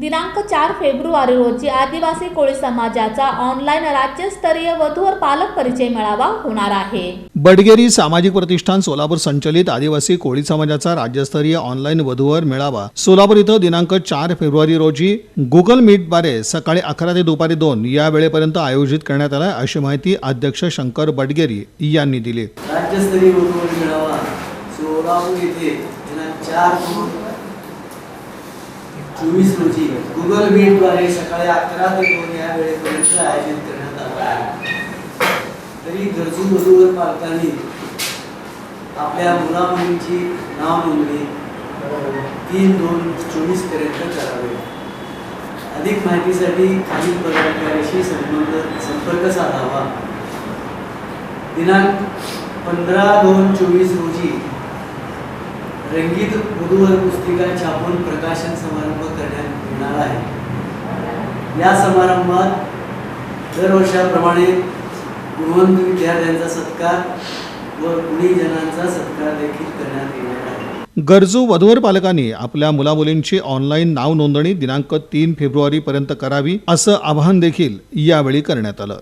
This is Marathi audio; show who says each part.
Speaker 1: दिनांक चार फेब्रुवारी रोजी आदिवासी कोळी समाजाचा ऑनलाईन राज्यस्तरीय वधूवर पालक परिचय मेळावा होणार आहे.
Speaker 2: बडगेरी सामाजिक प्रतिष्ठान सोलापूर संचलित आदिवासी कोळी समाजाचा राज्यस्तरीय ऑनलाईन वधूवर मेळावा. सोलापूर इथं दिनांक चार फेब्रुवारी रोजी गुगल मीटद्वारे सकाळी अकरा ते दुपारी दोन या वेळेपर्यंत आयोजित करण्यात आला अशी माहिती अध्यक्ष शंकर बडगेरी यांनी दिली.
Speaker 3: राज्यस्तरीय वधूवर मेळावा सोलापूर येथे दिनांक चार चोवीस रोजी गुगल मीटद्वारे सकाळी अकरा ते दोन या वेळेपर्यंत आयोजित करण्यात आला आहे. तरी गरजू मजूर पालकांनी आपल्या मुलामुलींची नाव नोंदणी तीन दोन चोवीसपर्यंत करावे. अधिक माहितीसाठी खालील पदाधिकाऱ्याशी संबंध संपर्क साधावा. दिनांक पंधरा दोन चोवीस रोजी रंगीत वधूवर पुस्तिका छापून प्रकाशन समारंभ करण्यात येणार आहे. या समारंभात दरवर्षाप्रमाणे गुणवंत विद्यार्थ्यांचा सत्कार व गुणीजनांचा सत्कार देखील करण्यात येणार आहे.
Speaker 2: गरजू वधूवर पालकांनी आपल्या मुलामुलींची ऑनलाईन नाव नोंदणी दिनांक तीन फेब्रुवारी पर्यंत करावी असं आवाहन देखील यावेळी करण्यात आलं.